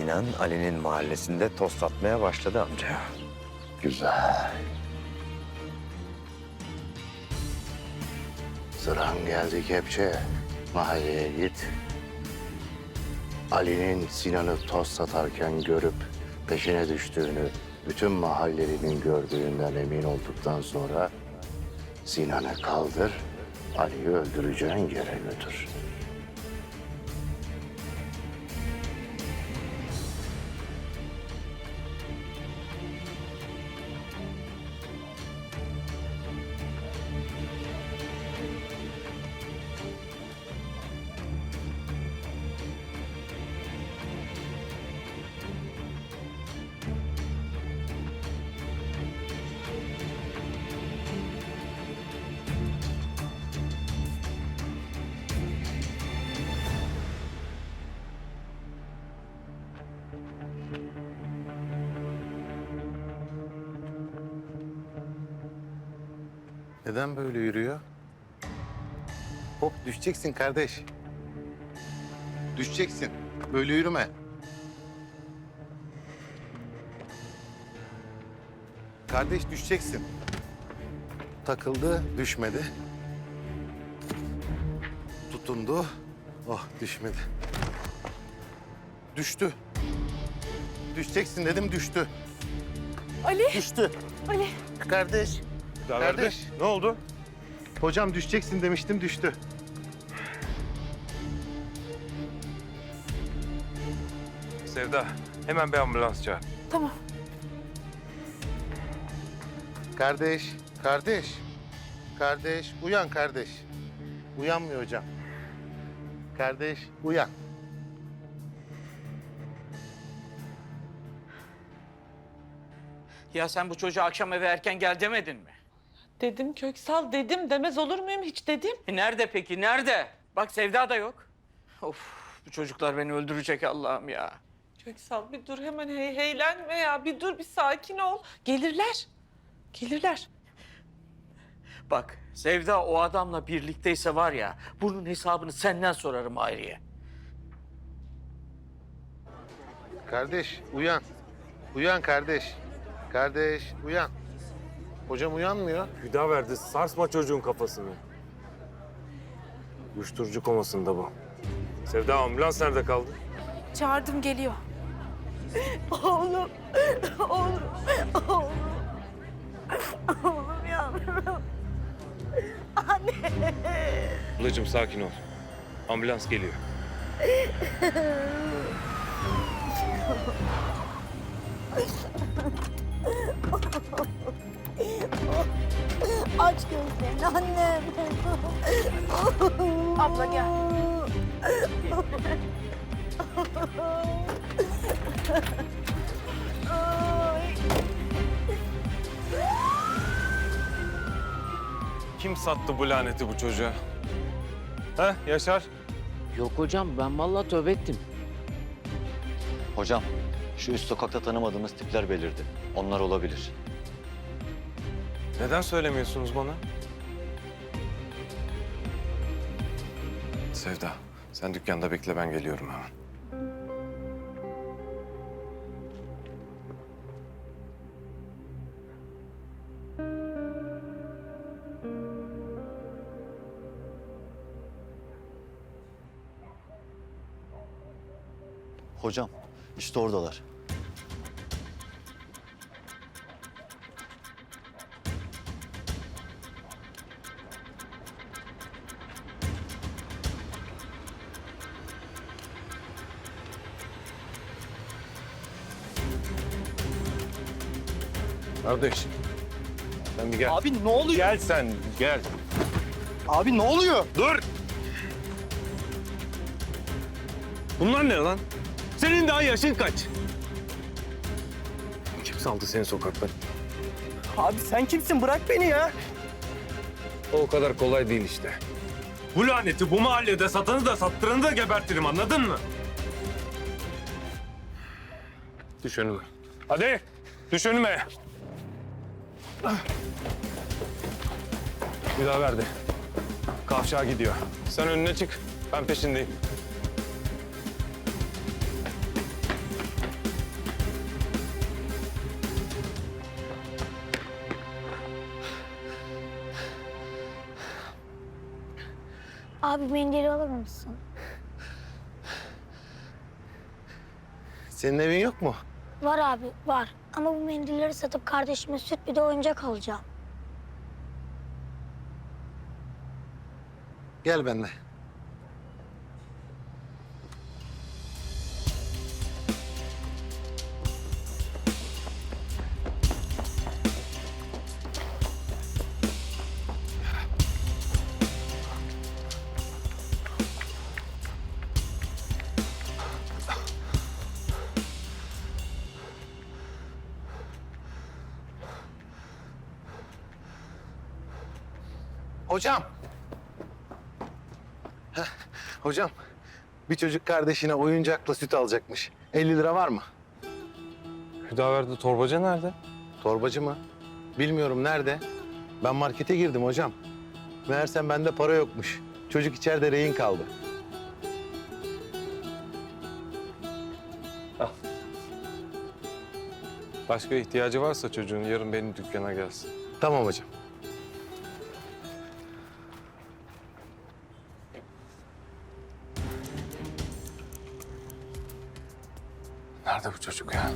Sinan Ali'nin mahallesinde tost atmaya başladı amca. Güzel. Sıran geldi kepçe. Mahalleye git. Ali'nin Sinan'ı toz satarken görüp peşine düştüğünü bütün mahallelinin gördüğünden emin olduktan sonra Sinan'ı kaldır, Ali'yi öldüreceğin yere götür. Neden böyle yürüyor? Hop düşeceksin kardeş. Düşeceksin. Böyle yürüme. Kardeş düşeceksin. Takıldı, düşmedi. Tutundu. Oh düşmedi. Düştü. Düşeceksin dedim düştü. Ali, Düştü. Ali. Kardeş. Kardeş. Ne oldu? Hocam düşeceksin demiştim düştü. Sevda, hemen bir ambulans çağır. Tamam. Kardeş, kardeş. Kardeş, uyan kardeş. Uyanmıyor hocam. Kardeş, uyan. Ya sen bu çocuğa akşam eve erken gel demedin mi? Dedim Köksal dedim demez olur muyum hiç dedim. E nerede peki, nerede? Bak Sevda da yok. Of, bu çocuklar beni öldürecek Allah'ım ya. Köksal bir dur hemen hey heylenme ya bir dur bir sakin ol. Gelirler. Gelirler. Bak Sevda o adamla birlikteyse var ya, bunun hesabını senden sorarım Hayriye. Kardeş, uyan. Uyan kardeş. Kardeş, uyan. Hocam uyanmıyor. Hüda verdi, sarsma çocuğun kafasını. Uyuşturucu komasında bu. Sevda, ambulans nerede kaldı? Çağırdım geliyor. Oğlum. Oğlum. Oğlum. Oğlum yavrum. Ablacığım sakin ol. Ambulans geliyor. Aç gözlerini annem. Abla gel. Kim sattı bu laneti bu çocuğa? Ha Yaşar? Yok hocam ben vallahi tövbe ettim. Hocam, şu üst sokakta tanımadığımız tipler belirdi. Onlar olabilir. Neden söylemiyorsunuz bana? Sevda, sen dükkanda bekle ben geliyorum hemen. Hocam, işte oradalar. Kardeş, sen bir gel. Abi ne oluyor? Gel sen, gel. Abi ne oluyor? Dur! Bunlar ne lan? Senin daha yaşın kaç? Kim saldı seni sokaktan? Abi sen kimsin? Bırak beni ya. O kadar kolay değil işte. Bu laneti bu mahallede satanı da sattıranı da gebertirim anladın mı? Düş önüme. Hadi düş önüme. Bir daha verdi. Kavşağa gidiyor. Sen önüne çık. Ben peşindeyim. Abi beni geri alır mısın? Senin evin yok mu? Var abi, var. Ama bu mendilleri satıp kardeşime süt bir de oyuncak alacağım. Gel benimle. Hocam. Heh, hocam. Bir çocuk kardeşine oyuncakla süt alacakmış. 50 lira var mı? Hüdaverdi torbacı nerede? Torbacı mı? Bilmiyorum nerede. Ben markete girdim hocam. Meğersem bende para yokmuş. Çocuk içeride rehin kaldı. Başka ihtiyacı varsa çocuğun yarın benim dükkana gelsin. Tamam hocam. Nerede bu çocuk ya?